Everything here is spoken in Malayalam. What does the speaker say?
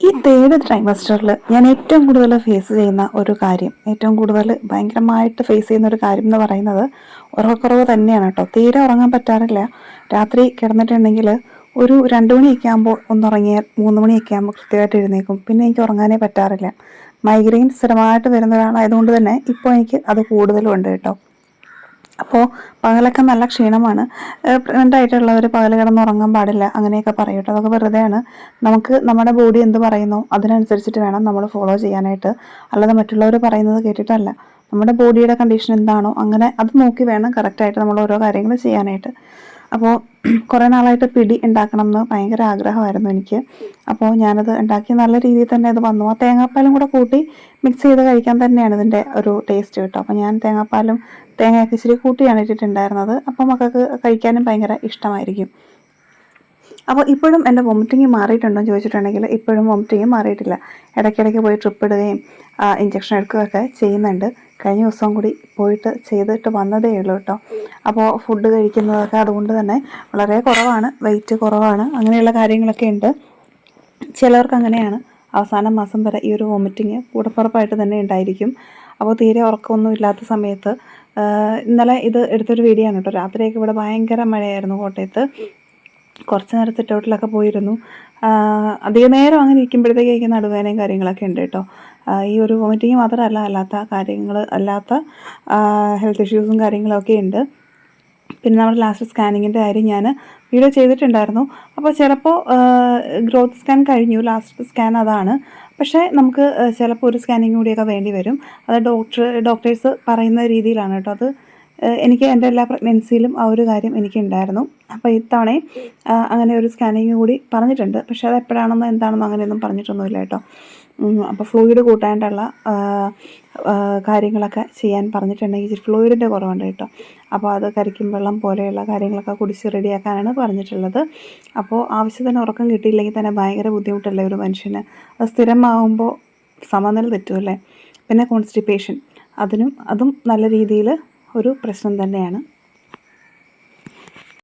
ഈ തേർഡ് ട്രൈമസ്റ്ററിൽ ഞാൻ ഏറ്റവും കൂടുതൽ ഫേസ് ചെയ്യുന്ന ഒരു കാര്യം ഏറ്റവും കൂടുതൽ ഭയങ്കരമായിട്ട് ഫേസ് ചെയ്യുന്ന ഒരു കാര്യം എന്ന് പറയുന്നത് ഉറക്കക്കുറവ് തന്നെയാണ് കേട്ടോ. തീരെ ഉറങ്ങാൻ പറ്റാറില്ല. രാത്രി കിടന്നിട്ടുണ്ടെങ്കിൽ ഒരു രണ്ട് മണിയൊക്കെ ആകുമ്പോൾ ഒന്നുറങ്ങിയാൽ മൂന്ന് മണിയൊക്കെ ആകുമ്പോൾ കൃത്യമായിട്ട് എഴുന്നേക്കും പിന്നെ എനിക്ക് ഉറങ്ങാനേ പറ്റാറില്ല. മൈഗ്രെയിൻ സ്ഥിരമായിട്ട് വരുന്ന ഒരാളായതുകൊണ്ട് തന്നെ ഇപ്പോൾ എനിക്ക് അത് കൂടുതലും ഉണ്ട് കേട്ടോ. അപ്പോൾ പകലൊക്കെ നല്ല ക്ഷീണമാണ്. പ്രഗ്നന്റ് ആയിട്ടുള്ളവർ പകൽ കിടന്ന് ഉറങ്ങാൻ പാടില്ല അങ്ങനെയൊക്കെ പറയും കേട്ടോ അതൊക്കെ വെറുതെയാണ്. നമുക്ക് നമ്മുടെ ബോഡി എന്ത് പറയുന്നു അതിനനുസരിച്ചിട്ട് വേണം നമ്മൾ ഫോളോ ചെയ്യാനായിട്ട്. അല്ലാതെ മറ്റുള്ളവർ പറയുന്നത് കേട്ടിട്ടല്ല. നമ്മുടെ ബോഡിയുടെ കണ്ടീഷൻ എന്താണോ അങ്ങനെ അത് നോക്കി വേണം കറക്റ്റായിട്ട് നമ്മൾ ഓരോ കാര്യങ്ങൾ ചെയ്യാനായിട്ട്. അപ്പോൾ കുറേ നാളായിട്ട് പിടി ഉണ്ടാക്കണം എന്ന് ഭയങ്കര ആഗ്രഹമായിരുന്നു എനിക്ക്. അപ്പോൾ ഞാനത് ഉണ്ടാക്കി നല്ല രീതിയിൽ തന്നെ അത് വന്നു. ആ തേങ്ങാപ്പാലും കൂടെ കൂട്ടി മിക്സ് ചെയ്ത് കഴിക്കാൻ തന്നെയാണ് ഇതിന്റെ ഒരു ടേസ്റ്റ് കേട്ടോ. അപ്പോൾ ഞാൻ തേങ്ങാപ്പാലും തേങ്ങയൊക്കെ ഇച്ചിരി കൂട്ടിയാണ് ഇട്ടിട്ടുണ്ടായിരുന്നത്. അപ്പോൾ മക്കൾക്ക് കഴിക്കാനും ഭയങ്കര ഇഷ്ടമായിരിക്കും. അപ്പോൾ ഇപ്പോഴും എന്റെ വോമിറ്റിംഗ് മാറിയിട്ടുണ്ടോ എന്ന് ചോദിച്ചിട്ടുണ്ടെങ്കിൽ ഇപ്പോഴും വോമിറ്റിംഗ് മാറിയിട്ടില്ല. ഇടയ്ക്കിടയ്ക്ക് പോയി ട്രിപ്പ് ഇടുകയും ഇഞ്ചക്ഷൻ എടുക്കുകയൊക്കെ ചെയ്യുന്നുണ്ട്. കഴിഞ്ഞ ദിവസം കൂടി പോയിട്ട് ചെയ്തിട്ട് വന്നതേ ഉള്ളൂ കേട്ടോ. അപ്പോൾ ഫുഡ് കഴിക്കുന്നതൊക്കെ അതുകൊണ്ട് തന്നെ വളരെ കുറവാണ് വെയിറ്റ് കുറവാണ് അങ്ങനെയുള്ള കാര്യങ്ങളൊക്കെ ഉണ്ട്. ചിലവർക്ക് അങ്ങനെയാണ്. അവസാന മാസം വരെ ഈ ഒരു വോമിറ്റിങ് കൂടപ്പുറപ്പായിട്ട് തന്നെ ഉണ്ടായിരിക്കും. അപ്പോൾ തീരെ ഉറക്കമൊന്നും ഇല്ലാത്ത സമയത്ത് ഇന്നലെ ഇത് എടുത്തൊരു വീഡിയോ ആണ് കേട്ടോ. രാത്രിയൊക്കെ ഇവിടെ ഭയങ്കര മഴയായിരുന്നു കോട്ടയത്ത്. കുറച്ച് നേരം സിറ്റൗട്ടിലൊക്കെ പോയിരുന്നു. അധിക നേരം അങ്ങനെ ഇരിക്കുമ്പോഴത്തേക്ക് നടുവേനയും കാര്യങ്ങളൊക്കെ ഉണ്ട് കേട്ടോ. ഈ ഒരു വോമിറ്റിങ് മാത്രമല്ല അല്ലാത്ത കാര്യങ്ങൾ അല്ലാത്ത ഹെൽത്ത് ഇഷ്യൂസും കാര്യങ്ങളൊക്കെ ഉണ്ട്. പിന്നെ നമ്മുടെ ലാസ്റ്റ് സ്കാനിങ്ങിന്റെ കാര്യം ഞാൻ വീഡിയോ ചെയ്തിട്ടുണ്ടായിരുന്നു. അപ്പോൾ ചിലപ്പോൾ ഗ്രോത്ത് സ്കാൻ കഴിഞ്ഞു. ലാസ്റ്റ് സ്കാൻ അതാണ്. പക്ഷേ നമുക്ക് ചിലപ്പോൾ ഒരു സ്കാനിങ് കൂടിയൊക്കെ വേണ്ടി വരും. അത് ഡോക്ടർ ഡോക്ടേഴ്സ് പറയുന്ന രീതിയിലാണ് കേട്ടോ അത്. എനിക്ക് എന്റെ എല്ലാ പ്രഗ്നൻസിയിലും ആ ഒരു കാര്യം എനിക്കുണ്ടായിരുന്നു. അപ്പോൾ ഇത്തവണയും അങ്ങനെ ഒരു സ്കാനിങ് കൂടി പറഞ്ഞിട്ടുണ്ട്. പക്ഷേ അത് എപ്പോഴാണെന്നോ എന്താണെന്നോ അങ്ങനെയൊന്നും പറഞ്ഞിട്ടൊന്നുമില്ല കേട്ടോ. അപ്പോൾ ഫ്ലൂയിഡ് കൂട്ടാനുള്ള കാര്യങ്ങളൊക്കെ ചെയ്യാൻ പറഞ്ഞിട്ടുണ്ടെങ്കിൽ ഇച്ചിരി ഫ്ലൂയിഡിന്റെ കുറവുണ്ട് കേട്ടോ. അപ്പോൾ അത് കരിക്കും വെള്ളം പോലെയുള്ള കാര്യങ്ങളൊക്കെ കുടിച്ച് റെഡിയാക്കാനാണ് പറഞ്ഞിട്ടുള്ളത്. അപ്പോൾ ആവശ്യത്തിന് ഉറക്കം കിട്ടിയില്ലെങ്കിൽ തന്നെ ഭയങ്കര ബുദ്ധിമുട്ടല്ലേ ഒരു മനുഷ്യന്? അത് സ്ഥിരമാകുമ്പോൾ സമനില തെറ്റുമല്ലേ പിന്നെ കോൺസ്റ്റിപ്പേഷൻ അതിനും അതും നല്ല രീതിയിൽ ഒരു പ്രശ്നം തന്നെയാണ്.